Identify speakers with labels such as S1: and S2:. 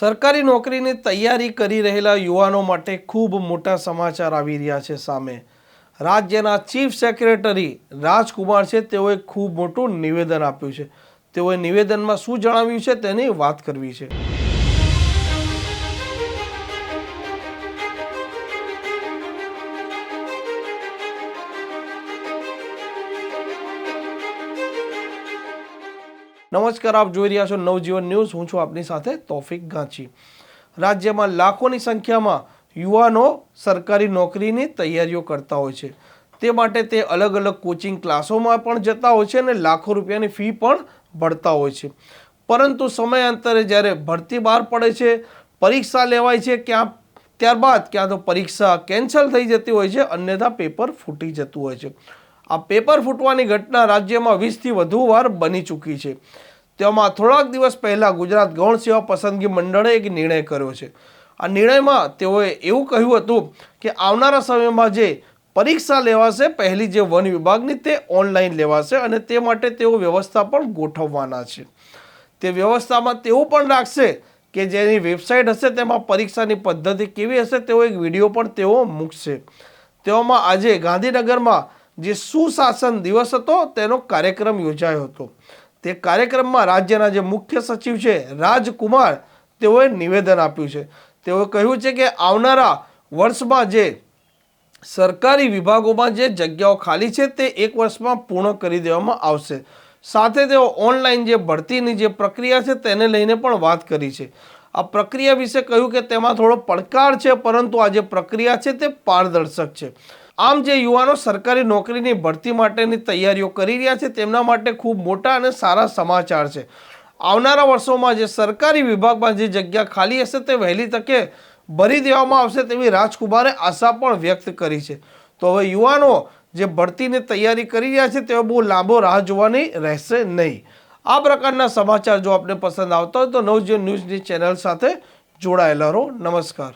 S1: સરકારી નોકરીની તૈયારી કરી રહેલા યુવાનો માટે ખૂબ મોટા સમાચાર આવી રહ્યા છે સામે. રાજ્યના ચીફ સેક્રેટરી રાજકુમાર છે, તેઓએ ખૂબ મોટું નિવેદન આપ્યું છે. તેઓએ નિવેદનમાં શું જણાવ્યું છે તેની વાત કરવી છે. નમસ્કાર, આપ જોઈ રહ્યા છો નવજીવન ન્યૂઝ. હું છું આપની સાથે તોફિક ગાંચી. રાજ્યમાં લાખોની સંખ્યામાં યુવાનો સરકારી નોકરીની તૈયારીઓ કરતા હોય છે. તે માટે તે અલગ અલગ કોચિંગ ક્લાસોમાં પણ જતા હોય છે અને લાખો રૂપિયાની ફી પણ ભરતા હોય છે. પરંતુ સમયાંતરે જ્યારે ભરતી બહાર પડે છે, પરીક્ષા લેવાય છે, ક્યાં, ત્યારબાદ ક્યાં તો પરીક્ષા કેન્સલ થઈ જતી હોય છે, અન્યથા પેપર ફૂટી જતું હોય છે. આ પેપર ફૂટવાની ઘટના રાજ્યમાં વીસથી વધુ વાર બની ચૂકી છે. તેમાં થોડાક દિવસ પહેલાં ગુજરાત ગૌણ સેવા પસંદગી મંડળે એક નિર્ણય કર્યો છે. આ નિર્ણયમાં તેઓએ એવું કહ્યું હતું કે આવનારા સમયમાં જે પરીક્ષા લેવાશે, પહેલી જે વન વિભાગની તે ઓનલાઈન લેવાશે અને તે માટે તેઓ વ્યવસ્થા પણ ગોઠવવાના છે. તે વ્યવસ્થામાં તેવું પણ રાખશે કે જેની વેબસાઇટ હશે તેમાં પરીક્ષાની પદ્ધતિ કેવી હશે તેવો એક વીડિયો પણ તેઓ મૂકશે. તેઓમાં આજે ગાંધીનગરમાં જે સુશાસન દિવસ હતો, તેનો કાર્યક્રમ યોજાયો હતો. તે કાર્યક્રમમાં રાજ્યના જે મુખ્ય સચિવ છે, રાજકુમાર, તેઓએ નિવેદન આપ્યું છે. તેઓએ કહ્યું છે કે આવનારા વર્ષમાં જે સરકારી વિભાગોમાં જે જગ્યાઓ ખાલી છે, તે એક વર્ષમાં પૂર્ણ કરી દેવામાં આવશે. સાથે તેઓ ઓનલાઈન જે ભરતીની જે પ્રક્રિયા છે, તેને લઈને પણ વાત કરી છે. આ પ્રક્રિયા વિશે કહ્યું કે તેમાં થોડો પડકાર છે, પરંતુ આ જે પ્રક્રિયા છે, તે પારદર્શક છે. આમ જે યુવાનો સરકારી નોકરીની ભરતી માટેની તૈયારીઓ કરી રહ્યા છે, તેમના માટે ખૂબ મોટા અને સારા સમાચાર છે. આવનારા વર્ષોમાં જે સરકારી વિભાગમાં જે જગ્યા ખાલી હશે, તે વહેલી તકે ભરી દેવામાં આવશે તેવી રાજકુમારે આશા પણ વ્યક્ત કરી છે. તો હવે યુવાનો જે ભરતીની તૈયારી કરી રહ્યા છે, તેઓ બહુ લાંબો રાહ જોવાની રહેશે નહીં. આ પ્રકારના સમાચાર જો આપને પસંદ આવતા હોય તો નવજીવન ન્યૂઝની ચેનલ સાથે જોડાયેલા રહો. નમસ્કાર.